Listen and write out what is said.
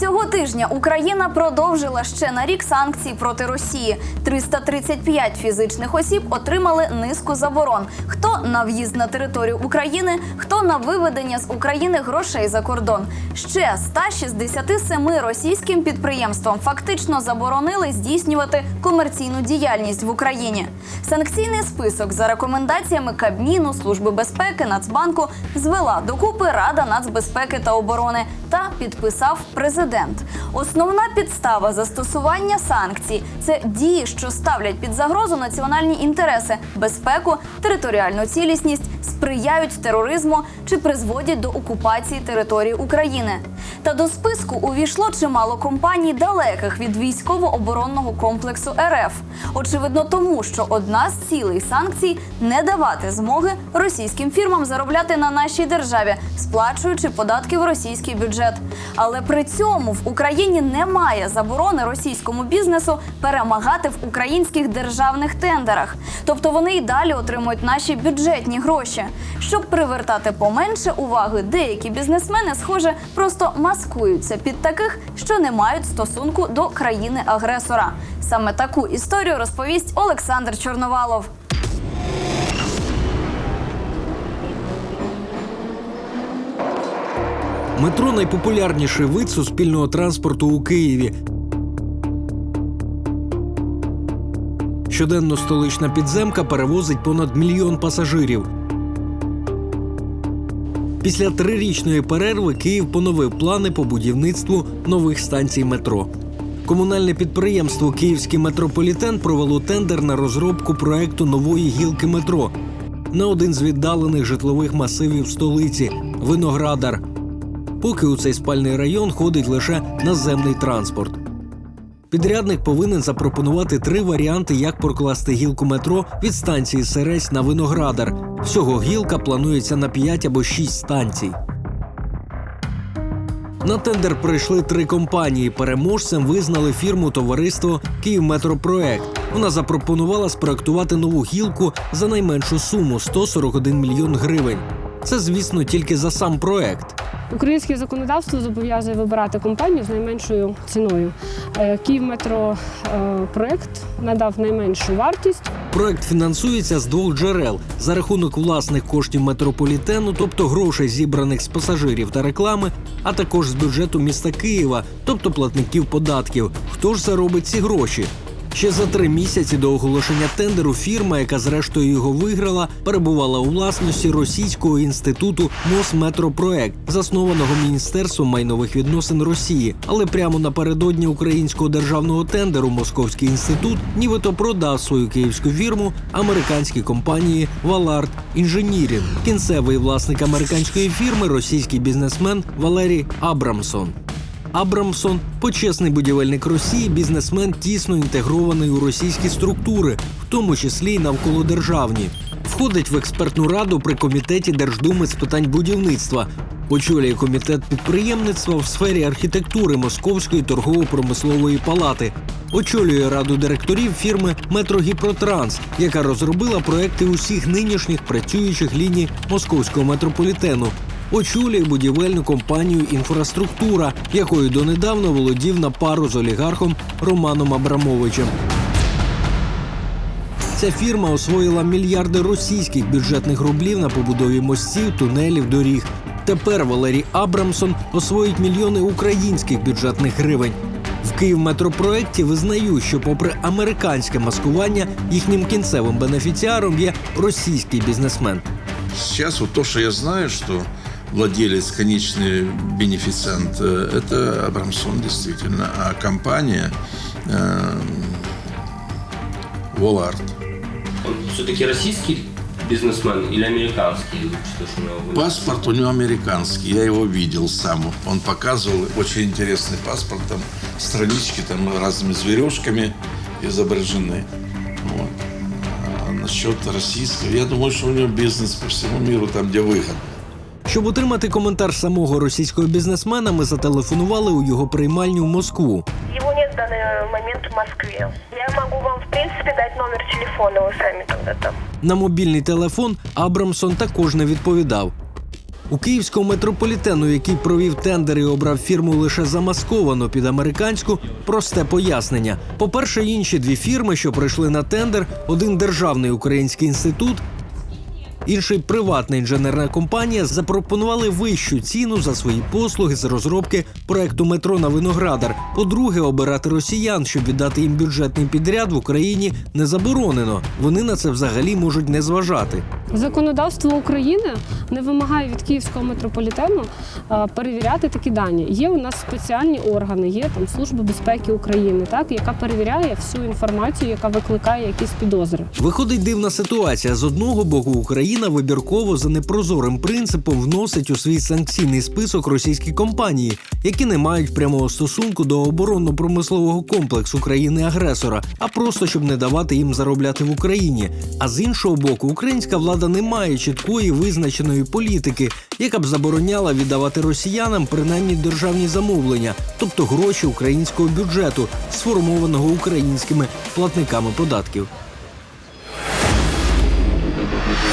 Цього тижня Україна продовжила ще на рік санкцій проти Росії. 335 фізичних осіб отримали низку заборон: хто на в'їзд на територію України, хто на виведення з України грошей за кордон. Ще 167 російським підприємствам фактично заборонили здійснювати комерційну діяльність в Україні. Санкційний список за рекомендаціями Кабміну, Служби безпеки, Нацбанку звела докупи Рада нацбезпеки та оборони та підписав президент. Основна підстава застосування санкцій це дії, що ставлять під загрозу національні інтереси, безпеку, територіальну цілісність, сприяють тероризму чи призводять до окупації території України. Та до списку увійшло чимало компаній, далеких від військово-оборонного комплексу РФ. Очевидно, тому що одна з цілей санкцій не давати змоги російським фірмам заробляти на нашій державі, сплачуючи податки в російський бюджет. Але при цьому в Україні немає заборони російському бізнесу перемагати в українських державних тендерах. Тобто вони й далі отримують наші бюджетні гроші. Щоб привертати поменше уваги, деякі бізнесмени, схоже, просто маскуються під таких, що не мають стосунку до країни-агресора. Саме таку історію розповість Олександр Чорновалов. Метро найпопулярніший вид суспільного транспорту у Києві. Щоденно столична підземка перевозить понад мільйон пасажирів. Після трирічної перерви Київ поновив плани по будівництву нових станцій метро. Комунальне підприємство Київський метрополітен провело тендер на розробку проекту нової гілки метро на один з віддалених житлових масивів столиці Виноградар. Поки у цей спальний район ходить лише наземний транспорт. Підрядник повинен запропонувати три варіанти, як прокласти гілку метро від станції Сересть на Виноградар. Всього гілка планується на 5 або 6 станцій. На тендер прийшли три компанії. Переможцем визнали фірму товариство «Київметропроект». Вона запропонувала спроектувати нову гілку за найменшу суму 141 мільйон гривень. Це, звісно, тільки за сам проект. Українське законодавство зобов'язує вибирати компанію з найменшою ціною. Е, Київметро е, проект надав найменшу вартість. Проект фінансується з двох джерел за рахунок власних коштів метрополітену, тобто грошей зібраних з пасажирів та реклами, а також з бюджету міста Києва, тобто платників податків. Хто ж заробить ці гроші? Ще за три місяці до оголошення тендеру фірма, яка зрештою його виграла, перебувала у власності Російського інституту Мосметропроект, заснованого Міністерством майнових відносин Росії. Але прямо напередодні українського державного тендеру Московський інститут нібито продав свою київську фірму американській компанії Валард Інженірінг. Кінцевий власник американської фірми російський бізнесмен Валерій Абрамсон. Абрамсон почесний будівельник Росії, бізнесмен тісно інтегрований у російські структури, в тому числі й навколодержавні. Входить в експертну раду при комітеті Держдуми з питань будівництва. Очолює комітет підприємництва в сфері архітектури Московської торгово-промислової палати. Очолює раду директорів фірми Метрогіпротранс, яка розробила проекти усіх нинішніх працюючих ліній московського метрополітену очолює будівельну компанію Інфраструктура, якою донедавна володів на пару з олігархом Романом Абрамовичем. Ця фірма освоїла мільярди російських бюджетних рублів на побудові мостів, тунелів, доріг. Тепер Валерій Абрамсон освоїть мільйони українських бюджетних гривень. В Київметропроекті визнають, що, попри американське маскування, їхнім кінцевим бенефіціаром є російський бізнесмен. Сейчас вот то, что я знаю, что владелец, конечный бенефициант, э, это Абрамсон действительно, а компания э, Волард. Он все-таки российский бизнесмен или американский? Паспорт у него американский, я его видел сам. Он показывал очень интересный паспорт, там странички там разными зверюшками изображены. Вот. А насчет российского, я думаю, что у него бизнес по всему миру, там, где выгодно. Щоб отримати коментар самого російського бізнесмена, ми зателефонували у його приймальню в Москву. Его нет в данный момент в Москве. Я могу вам, в принципе, дать номер телефона, вы сами тогда там. На мобільний телефон Абрамсон також не відповідав. У київського метрополітену, який провів тендер і обрав фірму лише замасковану під американську, просте пояснення. По-перше, інші дві фірми, що прийшли на тендер, один державний український інститут. Інший приватна інженерна компанія запропонували вищу ціну за свої послуги з розробки проекту метро на Виноградар. По-друге, обирати росіян, щоб віддати їм бюджетний підряд в Україні, не заборонено. Вони на це взагалі можуть не зважати. Законодавство України не вимагає від київського метрополітену перевіряти такі дані. Є у нас спеціальні органи, є там служба безпеки України, так яка перевіряє всю інформацію, яка викликає якісь підозри. Виходить дивна ситуація. З одного боку, Україна вибірково за непрозорим принципом вносить у свій санкційний список російські компанії, які не мають прямого стосунку до оборонно-промислового комплексу країни-агресора, а просто щоб не давати їм заробляти в Україні. А з іншого боку, українська влада не має чіткої визначеної політики, яка б забороняла віддавати росіянам принаймні державні замовлення, тобто гроші українського бюджету, сформованого українськими платниками податків.